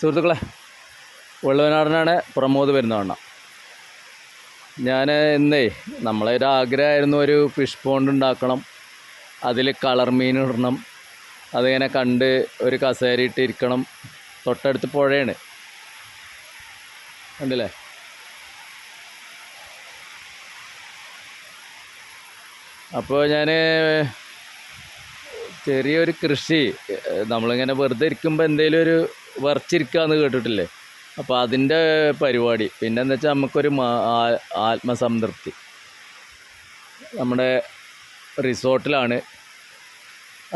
സുഹൃത്തുക്കളെ വെള്ളവനാടനാണ് പ്രമോദ് വരുന്നതാണ് ഞാൻ ഇന്നേ നമ്മളെ ഒരു ആഗ്രഹമായിരുന്നു ഒരു ഫിഷ് പോണ്ട് ഉണ്ടാക്കണം. അതിൽ കളർ മീൻ ഇടണം. അതിങ്ങനെ കണ്ട് ഒരു കസേര ഇട്ടിരിക്കണം. തൊട്ടടുത്ത് പുഴയാണ്. കണ്ടില്ലേ? അപ്പോൾ ഞാൻ ചെറിയൊരു കൃഷി നമ്മളിങ്ങനെ വെറുതെ ഇരിക്കുമ്പോൾ എന്തെങ്കിലും ഒരു വറച്ചിരിക്കാന്ന് കേട്ടിട്ടില്ലേ? അപ്പോൾ അതിന്റെ പരിപാടി. പിന്നെ വെച്ചാൽ നമുക്കൊരു ആത്മസംതൃപ്തി. നമ്മുടെ റിസോർട്ടിലാണ്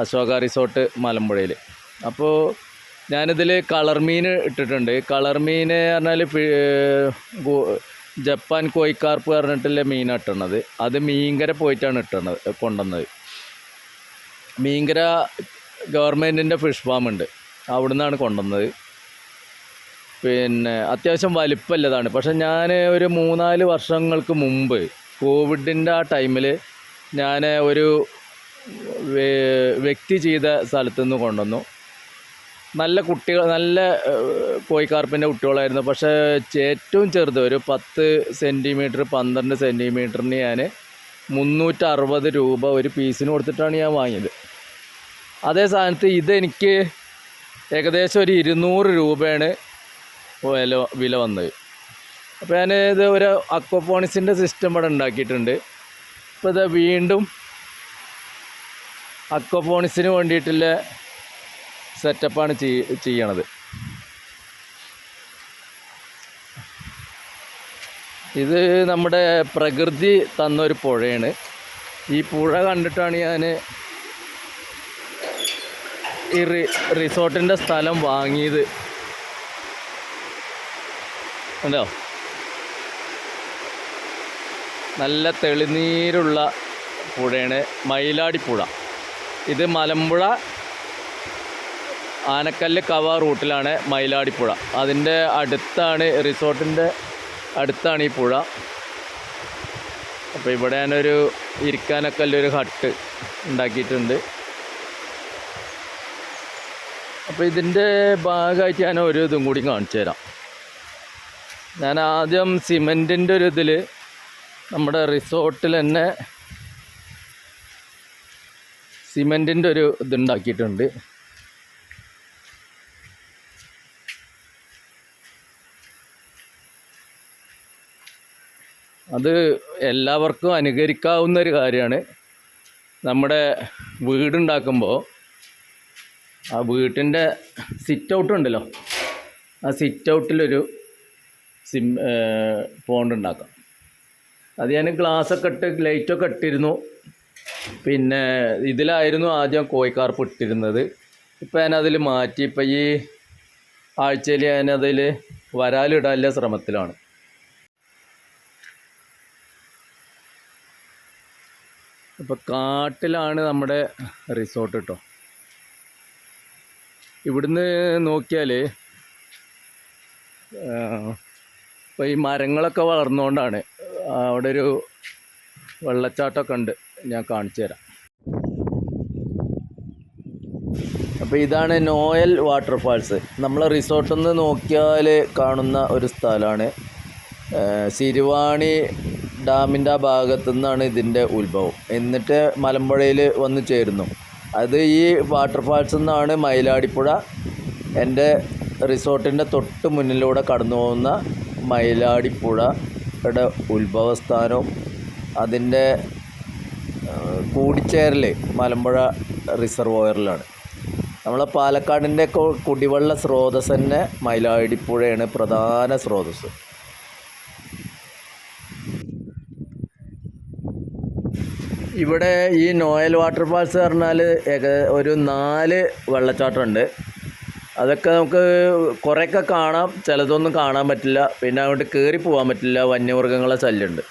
അശോക റിസോർട്ട് മലമ്പുഴയിൽ അപ്പോൾ ഞാനിതിൽ കളർ മീൻ ഇട്ടിട്ടുണ്ട്. കളർ മീൻ പറഞ്ഞാൽ ജപ്പാൻ കോയിക്കാർപ്പ് പറഞ്ഞിട്ടുള്ള മീനാണ് ഇട്ടണത്. അത് മീങ്കര പോയിട്ടാണ് ഇട്ടണത് കൊണ്ടുവന്നത്. മീങ്കര ഗവൺമെന്റിന്റെ ഫിഷ് ഫാം ഉണ്ട് അവിടെ നിന്നാണ് കൊണ്ടുവന്നത്. പിന്നെ അത്യാവശ്യം വലിപ്പമല്ലതാണ് പക്ഷെ ഞാൻ ഒരു മൂന്നാൽ വർഷങ്ങൾക്ക് മുമ്പ് കോവിഡിന്റെ ആ ടൈമിൽ ഞാൻ ഒരു വ്യക്തി ചെയ്ത സ്ഥലത്തു നിന്ന് കൊണ്ടുവന്നു. നല്ല കുട്ടികൾ നല്ല കോയിക്കാർപ്പിന്റെ കുട്ടികളായിരുന്നു. പക്ഷേ ഏറ്റവും ചെറുത് ഒരു പത്ത് സെന്റിമീറ്റർ പന്ത്രണ്ട് സെന്റിമീറ്ററിന് ഞാൻ മുന്നൂറ്ററുപത് രൂപ ഒരു പീസിന് കൊടുത്തിട്ടാണ് ഞാൻ വാങ്ങിയത്. അതേ സാധനത്ത് ഇതെനിക്ക് ഏകദേശം ഒരു ഇരുന്നൂറ് രൂപയാണ് വില വില വന്നത്. അപ്പോൾ ഞാൻ ഇത് ഒരു അക്വപോണിക്സിന്റെ സിസ്റ്റം ഇവിടെ ഉണ്ടാക്കിയിട്ടുണ്ട്. അപ്പോൾ ഇത് വീണ്ടും അക്വപോണിക്സിന് വേണ്ടിയിട്ടുള്ള സെറ്റപ്പാണ് ചെയ് ചെയ്യണത്. ഇത് നമ്മുടെ പ്രകൃതി തന്നൊരു പുഴയാണ്. ഈ പുഴ കണ്ടിട്ടാണ് ഞാൻ ഈ റിസോർട്ടിന്റെ സ്ഥലം വാങ്ങിയത്. ഉണ്ടോ നല്ല തെളിനീരുള്ള പുഴയാണ് മയിലാടിപ്പുഴ. ഇത് മലമ്പുഴ ആനക്കല്ല് കവ റൂട്ടിലാണ് മയിലാടിപ്പുഴ. അതിന്റെ അടുത്താണ് റിസോർട്ടിന്റെ അടുത്താണ് ഈ പുഴ. അപ്പോൾ ഇവിടെ ഞാനൊരു ഇരിക്കാനൊക്കെ ഒരു ഹട്ട് ഉണ്ടാക്കിയിട്ടുണ്ട്. അപ്പോൾ ഇതിന്റെ ഭാഗമായിട്ട് ഞാൻ ഒരു ഇതും കൂടി കാണിച്ചു തരാം. ഞാൻ ആദ്യം സിമെന്റിന്റെ ഒരു ഇതിൽ നമ്മുടെ റിസോർട്ടിൽ തന്നെ സിമെന്റിന്റെ ഒരു ഇതുണ്ടാക്കിയിട്ടുണ്ട് അത് എല്ലാവർക്കും അനുകരിക്കാവുന്ന ഒരു കാര്യമാണ്. നമ്മുടെ വീടുണ്ടാക്കുമ്പോൾ ആ വീട്ടിന്റെ സിറ്റ് ഔട്ട് ഉണ്ടല്ലോ. ആ സിറ്റ് ഔട്ടിലൊരു സിം പോണ്ട് ഉണ്ടാക്കാം. അത് ഞാൻ ഗ്ലാസ്സൊക്കെ ഇട്ട് ലൈറ്റൊക്കെ ഇട്ടിരുന്നു. പിന്നെ ഇതിലായിരുന്നു ആദ്യം കോഴിക്കാർപ്പ് ഇട്ടിരുന്നത്. ഇപ്പം ഞാനതിൽ മാറ്റി. ഇപ്പം ഈ ആഴ്ചയിൽ ഞാനതിൽ വരാലിടാനുള്ള ശ്രമത്തിലാണ്. ഇപ്പം കാട്ടിലാണ് നമ്മുടെ റിസോർട്ട് കേട്ടോ ഇവിടുന്ന് നോക്കിയാൽ ഇപ്പോൾ ഈ മരങ്ങളൊക്കെ വളർന്നുകൊണ്ടാണ് അവിടെ ഒരു വെള്ളച്ചാട്ടമൊക്കെ ഉണ്ട് ഞാൻ കാണിച്ചു തരാം. അപ്പോൾ ഇതാണ് നോയൽ വാട്ടർഫാൾസ്. നമ്മളെ റിസോർട്ടിൽ നിന്ന് നോക്കിയാൽ കാണുന്ന ഒരു സ്ഥലമാണ് സിരുവാണി ഡാമിന്റെ ആ ഭാഗത്തു നിന്നാണ് ഇതിന്റെ ഉത്ഭവം. എന്നിട്ട് മലമ്പുഴയിൽ വന്നു ചേരുന്നു. അത് ഈ വാട്ടർഫാൾസിൽ നിന്നാണ് മയിലാടിപ്പുഴ. എന്റെ റിസോർട്ടിന്റെ തൊട്ട് മുന്നിലൂടെ കടന്നു പോകുന്ന മയിലാടിപ്പുഴയുടെ ഉത്ഭവസ്ഥാനവും അതിന്റെ കൂടിച്ചേരൽ മലമ്പുഴ റിസർവോയറിലാണ്. നമ്മളെ പാലക്കാടിന്റെ കുടിവെള്ള സ്രോതസ്സ് തന്നെ മയിലാടിപ്പുഴയാണ് പ്രധാന സ്രോതസ് ഇവിടെ ഈ നോയൽ വാട്ടർഫാൾസ് പറഞ്ഞാൽ ഏക ഒരു നാല് വെള്ളച്ചാട്ടമുണ്ട്. അതൊക്കെ നമുക്ക് കുറേയൊക്കെ കാണാം. ചിലതൊന്നും കാണാൻ പറ്റില്ല. പിന്നെ അങ്ങോട്ട് കയറി പോകാൻ പറ്റില്ല. വന്യമൃഗങ്ങളെ ശല്യമുണ്ട്.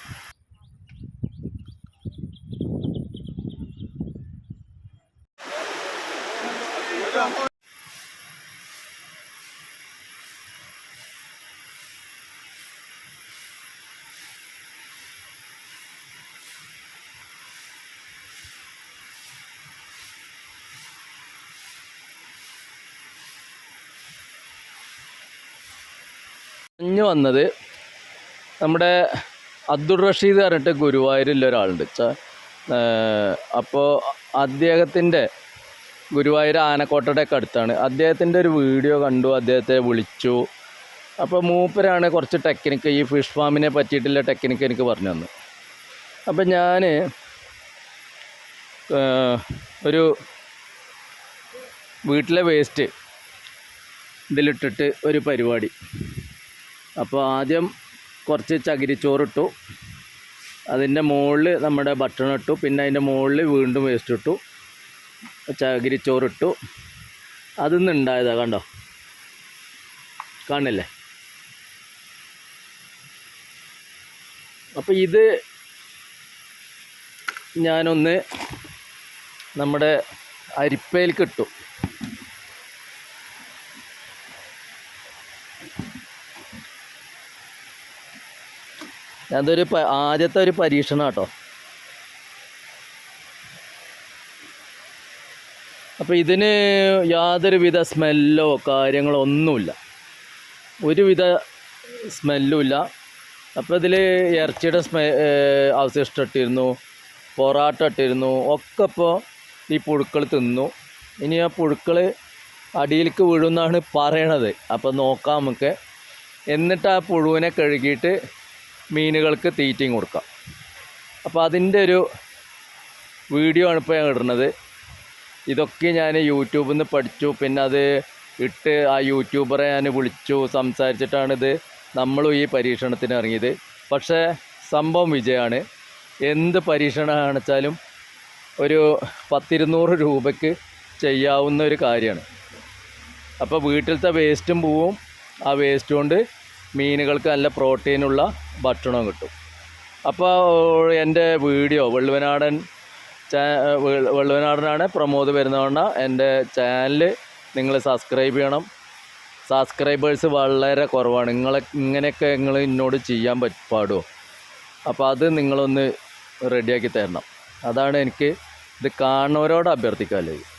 ഇഞ്ഞ് വന്നത് നമ്മുടെ അബ്ദുൾ റഷീദ് പറഞ്ഞിട്ട് ഗുരുവായൂരിലുള്ള ഒരാളുണ്ട്. അപ്പോൾ അദ്ദേഹത്തിന്റെ ഗുരുവായൂർ ആനക്കോട്ടയുടെ ഒക്കെ അടുത്താണ്. അദ്ദേഹത്തിന്റെ ഒരു വീഡിയോ കണ്ടു അദ്ദേഹത്തെ വിളിച്ചു. അപ്പോൾ മൂപ്പരാണ് കുറച്ച് ടെക്നിക്ക് ഈ ഫിഷ് ഫാമിനെ പറ്റിയിട്ടുള്ള ടെക്നിക്ക് എനിക്ക് പറഞ്ഞു തന്നു. അപ്പം ഞാൻ ഒരു വീട്ടിലെ വേസ്റ്റ് ഇതിലിട്ടിട്ട് ഒരു പരിപാടി. അപ്പോൾ ആദ്യം കുറച്ച് ചകിരിച്ചോറിട്ടു. അതിന്റെ മുകളിൽ നമ്മുടെ ബട്ടൺ ഇട്ടു. പിന്നെ അതിന്റെ മുകളിൽ വീണ്ടും വേസ്റ്റ് ഇട്ടു. ചകിരിച്ചോറിട്ടു. അതിൽ നിന്നുണ്ടായതാണ് കണ്ടോ? കാണില്ലേ? അപ്പോൾ ഇത് ഞാനൊന്ന് നമ്മുടെ അരിപ്പയിലേക്ക് അതൊരു ആദ്യത്തെ ഒരു പരീക്ഷണം കേട്ടോ അപ്പോൾ ഇതിന് യാതൊരുവിധ സ്മെല്ലോ കാര്യങ്ങളോ ഒന്നുമില്ല. ഒരുവിധ സ്മെല്ലും ഇല്ല അപ്പോൾ ഇതിൽ ഇറച്ചിയുടെ സ്മെ അവശിഷ്ടം ഇട്ടിരുന്നു പൊറാട്ട ഇട്ടിരുന്നു ഒക്കെ ഇപ്പോൾ ഈ പുഴുക്കൾ തിന്നു. ഇനി ആ പുഴുക്കൾ അടിയിലേക്ക് വീഴുമെന്നാണ് പറയണത്. അപ്പോൾ നോക്കാം നമുക്ക്. എന്നിട്ട് ആ പുഴുവിനെ കഴുകിയിട്ട് മീനുകൾക്ക് തീറ്റയും കൊടുക്കാം. അപ്പോൾ അതിന്റെ ഒരു വീഡിയോ ആണ് ഇപ്പോൾ ഞാൻ ഇടുന്നത്. ഇതൊക്കെ ഞാൻ യൂട്യൂബിൽ നിന്ന് പഠിച്ചു. പിന്നെ അത് ഇട്ട് ആ യൂട്യൂബറെ ഞാൻ വിളിച്ചു സംസാരിച്ചിട്ടാണിത് നമ്മളും ഈ പരീക്ഷണത്തിന് ഇറങ്ങിയത്. പക്ഷേ സംഭവം വിജയമാണ് എന്ത് പരീക്ഷണമാണ് വെച്ചാലും ഒരു പത്തിരുന്നൂറ് രൂപയ്ക്ക് ചെയ്യാവുന്ന ഒരു കാര്യമാണ്. അപ്പോൾ വീട്ടിലത്തെ വേസ്റ്റും പോവും ആ വേസ്റ്റ് കൊണ്ട് മീനുകൾക്ക് നല്ല പ്രോട്ടീനുള്ള ഭക്ഷണം കിട്ടും. അപ്പോൾ എന്റെ വീഡിയോ വെള്ളുവനാടൻ വെള്ളുവനാടനാണ് പ്രമോദ് വരുന്നതുകൊണ്ട് എന്റെ ചാനൽ നിങ്ങൾ സബ്സ്ക്രൈബ് ചെയ്യണം. സബ്സ്ക്രൈബേഴ്സ് വളരെ കുറവാണ്. നിങ്ങളെ ഇങ്ങനെയൊക്കെ നിങ്ങൾ എന്നോട് ചെയ്യാൻ പറ്റ അപ്പോൾ അത് നിങ്ങളൊന്ന് റെഡിയാക്കി തരണം. അതാണ് എനിക്ക് ഇത് കാണുന്നവരോട് അഭ്യർത്ഥിക്കാനുള്ളത്.